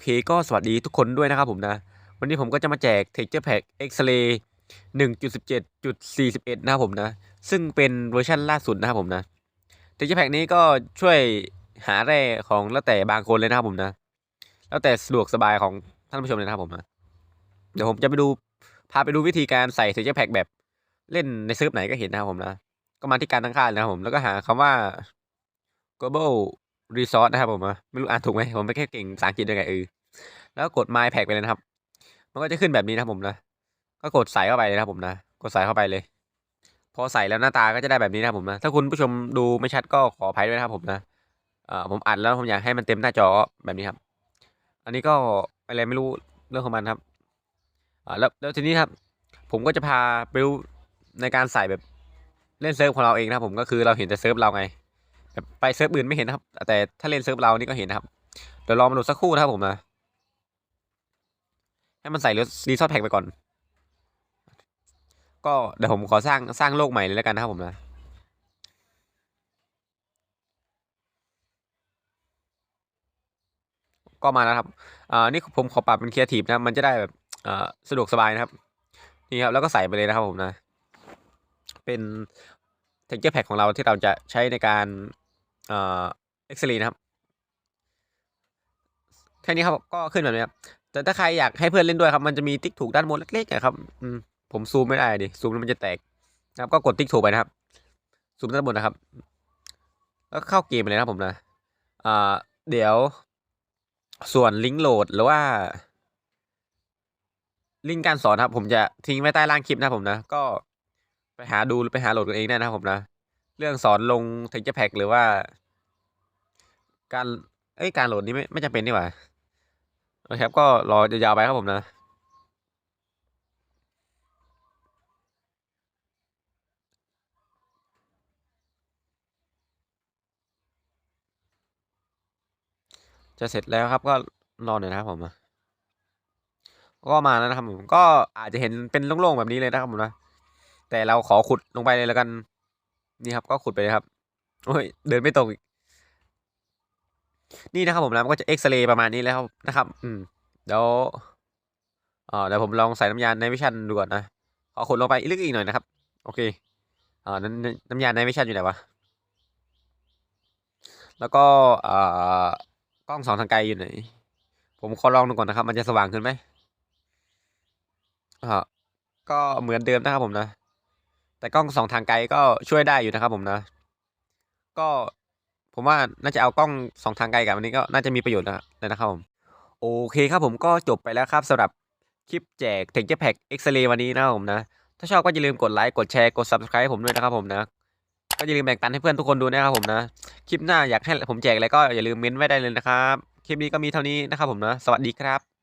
เคก็สวัสดีทุกคนด้วยนะครับผมนะ วันนี้ผมก็จะมาแจก Texture Pack X-Ray 1.17.41 นะครับผมนะ ซึ่งเป็นเวอร์ชันล่าสุดนะครับผมนะ Texture Pack นี้ก็ช่วยหาแร่ของแล้วแต่บางคนเลยนะครับผมนะ แล้วแต่สะดวกสบายของท่านผู้ชมเลยนะครับผมนะ เดี๋ยวผมจะไปดูพาไปดูวิธีการใส่ Texture Pack แบบเล่นในเซิร์ฟไหนก็เห็นนะครับผมนะ ก็มาที่การตั้งค่านะครับผม แล้วก็หาคำว่า global resource นะครับผมนะไม่รู้อ่านถูกไหมผมไม่แค่เก่งภาษาอังกฤษด้วยไงเออแล้วก็กด my pack ไปเลยนะครับ มันก็จะขึ้นแบบนี้นะครับผมนะ ก็กดใส่เข้าไปเลยนะครับผมนะ กดใส่เข้าไปเลย พอใส่แล้วหน้าตาก็จะได้แบบนี้นะครับผมนะ ถ้าคุณผู้ชมดูไม่ชัดก็ขออภัยด้วยนะครับผมนะเอ่อผมอัดแล้วผมอยากให้มันเต็มหน้าจอแบบนี้ครับ อันนี้ก็อะไรไม่รู้เรื่องของมันครับอ่าแล้วแล้วทีนี้ครับ ผมก็จะพาไปดูในการใส่แบบเล่นเซิร์ฟของเราเองนะครับผมก็คือเราเห็นแต่เซิร์ฟเราไง ไปเซิร์ฟอื่นไม่เห็นนะครับ แต่ถ้าเล่นเซิร์ฟเรานี่ก็เห็นนะครับ เดี๋ยวลองมาดูสักครู่นะครับผมนะ ให้มันใส่รีซอสแพ็กไปก่อน ก็เดี๋ยวผมขอสร้างสร้างโลกใหม่เลยแล้วกันนะครับผมนะก็มาแล้วครับ อ่า นี่ผมขอปรับเป็นครีเอทีฟนะ มันจะได้แบบอ่าสะดวกสบายนะครับ นี่ครับ แล้วก็ใส่ไปเลยนะครับผมนะ เป็น texture pack ของเราที่เราจะใช้ในการ เอ่อเอ็กซ์เรย์นะครับแค่นี้ครับก็ขึ้นแบบนี้ครับแต่ถ้าใครอยากให้เพื่อนเล่นด้วยครับ มันจะมีติ๊กถูกด้านบนเล็กๆนะครับอืมผมซูมไม่ได้ดิซูมแล้วมันจะแตกนะครับ ก็กดติ๊กถูกไปนะครับซูมด้านบนนะครับ แล้วเข้าเกมเลยนะครับผมนะอ่าเดี๋ยวส่วนลิงก์โหลดหรือว่า ลิงก์การสอนครับ ผมจะทิ้งไว้ใต้ล่างคลิปนะผมนะ ก็ไปหาดูหรือไปหาโหลดกันเองได้นะครับผมนะ เรื่องสอนลง texture pack หรือว่า การเอ้ยการโหลดนี้ไม่ไม่จำเป็นนี่หว่าโอเคครับก็รอยาวๆไปครับผมนะจะเสร็จแล้วครับก็รอหน่อยนะครับผมก็มาแล้วนะครับผมก็อาจจะเห็นเป็นโล่งๆแบบนี้เลยนะครับผมนะแต่เราขอขุดลงไปเลยแล้วกัน นี่ครับก็ขุดไปเลยครับ โอ้ย เดินไม่ตรงอีก นี่นะครับผมนะมันก็จะเอ็กซเรย์ประมาณนี้แล้วนะครับ อืมเดี๋ยวอ่าเดี๋ยวผมลองใส่น้ำยาในวิชันดูก่อนนะขอขุดลงไปลึกอีกหน่อยนะครับ โอเคอ่าน้ำน้ำยาในวิชันอยู่ไหนวะแล้วก็อ่ากล้องสองทางไกลอยู่ไหน ผมขอลองดูก่อนนะครับ มันจะสว่างขึ้นไหมอ่าก็เหมือนเดิมนะครับผมนะ แต่กล้องสองทางไกลก็ช่วยได้อยู่นะครับผมนะ ก็ผมว่าน่าจะเอากล้องสองทางไกลกับอันนี้ก็น่าจะมีประโยชน์นะเลยนะครับผมโอเคครับผมก็จบไปแล้วครับสำหรับคลิปแจก Texture Pack X-Ray วันนี้นะครับผมนะ ถ้าชอบก็อย่าลืมกดไลค์กดแชร์กด Subscribe ให้ผมด้วยนะครับผมนะก็อย่าลืมแบ่งปันให้เพื่อนทุกคนดูนะครับผมนะ คลิปหน้าอยากให้ผมแจกอะไรก็อย่าลืมเม้นไว้ได้เลยนะครับ คลิปนี้ก็มีเท่านี้นะครับผมนะ สวัสดีครับ